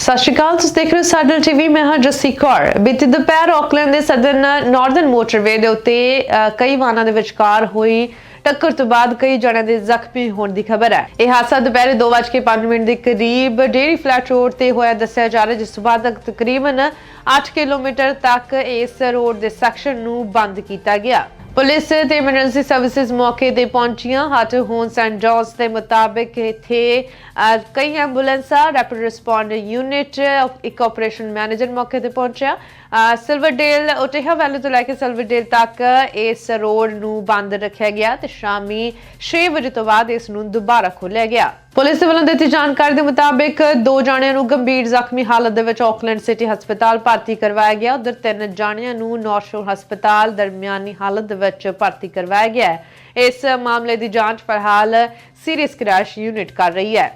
ਸਤਿ ਸ਼੍ਰੀ ਅਕਾਲ, ਤੁਸੀਂ ਦੇਖ ਰਹੇ ਹੋ ਸਾਡਲ ਟੀਵੀ ਮੈਂ ਹਾਂ ਜੱਸੀ ਕੌਰ। ਬੀਤੀ ਦੁਪਹਿਰ ਆਕਲੈਂਡ ਦੇ ਸਦਨ ਨਾਰਦਰਨ ਮੋਟਰਵੇ ਦੇ ਉੱਤੇ ਕਈ ਵਾਹਨਾਂ ਦੇ ਵਿਚਕਾਰ ਹੋਈ ਟੱਕਰ ਤੋਂ ਬਾਅਦ ਕਈ ਜਣਿਆਂ ਦੇ ਜ਼ਖਮੀ ਹੋਣ ਦੀ ਖਬਰ ਹੈ। ਇਹ ਹਾਦਸਾ ਦੁਪਹਿਰੇ 2:05 ਮਿੰਟ ਦੇ ਕਰੀਬ ਡੇਰੀ ਫਲੈਟ ਰੋਡ ਤੇ ਹੋਇਆ ਦੱਸਿਆ ਜਾ ਰਿਹਾ ਜਿਸ ਤੋਂ ਬਾਅਦ ਤਕਰੀਬਨ 8 ਕਿਲੋਮੀਟਰ ਤੱਕ ਇਸ ਰੋਡ ਦੇ ਸੈਕਸ਼ਨ ਨੂੰ ਬੰਦ ਕੀਤਾ ਗਿਆ। ਪੁਲਿਸ ਤੇ ਐਮਰਜੈਂਸੀ ਸਰਵਿਸਿਜ਼ ਮੌਕੇ ਤੇ ਪਹੁੰਚੀਆਂ। ਹੱਟ ਹੋਨ ਸੈਂਟ ਜੌਰਜ ਦੇ ਮੁਤਾਬਕ ਇੱਥੇ ਕਈ ਐਂਬੂਲੈਂਸਾਂ ਰੈਪਿਡ ਰਿਸਪੌਂਡ ਯੂਨਿਟ ਇੱਕ ਆਪਰੇਸ਼ਨ ਮੈਨੇਜਰ ਮੌਕੇ ਤੇ ਪਹੁੰਚਿਆ। ਸਿਲਵਰਡੇਲ ਉਟੇਹਾ ਵੈਲੀ ਤੋਂ ਲੈ ਕੇ ਸਿਲਵਰਡੇਲ ਤੱਕ ਇਸ ਰੋਡ ਨੂੰ ਬੰਦ ਰੱਖਿਆ ਗਿਆ ਤੇ ਸ਼ਾਮੀ 6 ਵਜੇ ਤੋਂ ਬਾਅਦ ਇਸ ਨੂੰ ਦੁਬਾਰਾ ਖੋਲ੍ਹਿਆ ਗਿਆ। ਪੁਲਿਸ ਦੇ ਵੱਲੋਂ ਦਿੱਤੀ ਜਾਣਕਾਰੀ ਦੇ ਮੁਤਾਬਿਕ ਦੋ ਜਾਣਿਆਂ ਨੂੰ ਗੰਭੀਰ ਜ਼ਖਮੀ ਹਾਲਤ ਦੇ ਵਿੱਚ ਆਕਲੈਂਡ ਸਿਟੀ ਹਸਪਤਾਲ ਭਰਤੀ ਕਰਵਾਇਆ ਗਿਆ। ਉਧਰ ਤਿੰਨ ਜਾਣਿਆਂ ਨੂੰ ਨਾਰਥ ਹਸਪਤਾਲ ਦਰਮਿਆਨੀ ਹਾਲਤ ਦੇ ਵਿੱਚ ਭਰਤੀ ਕਰਵਾਇਆ ਗਿਆ ਇਸ ਮਾਮਲੇ ਦੀ ਜਾਂਚ ਫਿਲਹਾਲ ਸੀਰੀਅਸ ਕ੍ਰੈਸ਼ ਯੂਨਿਟ ਕਰ ਰਹੀ ਹੈ।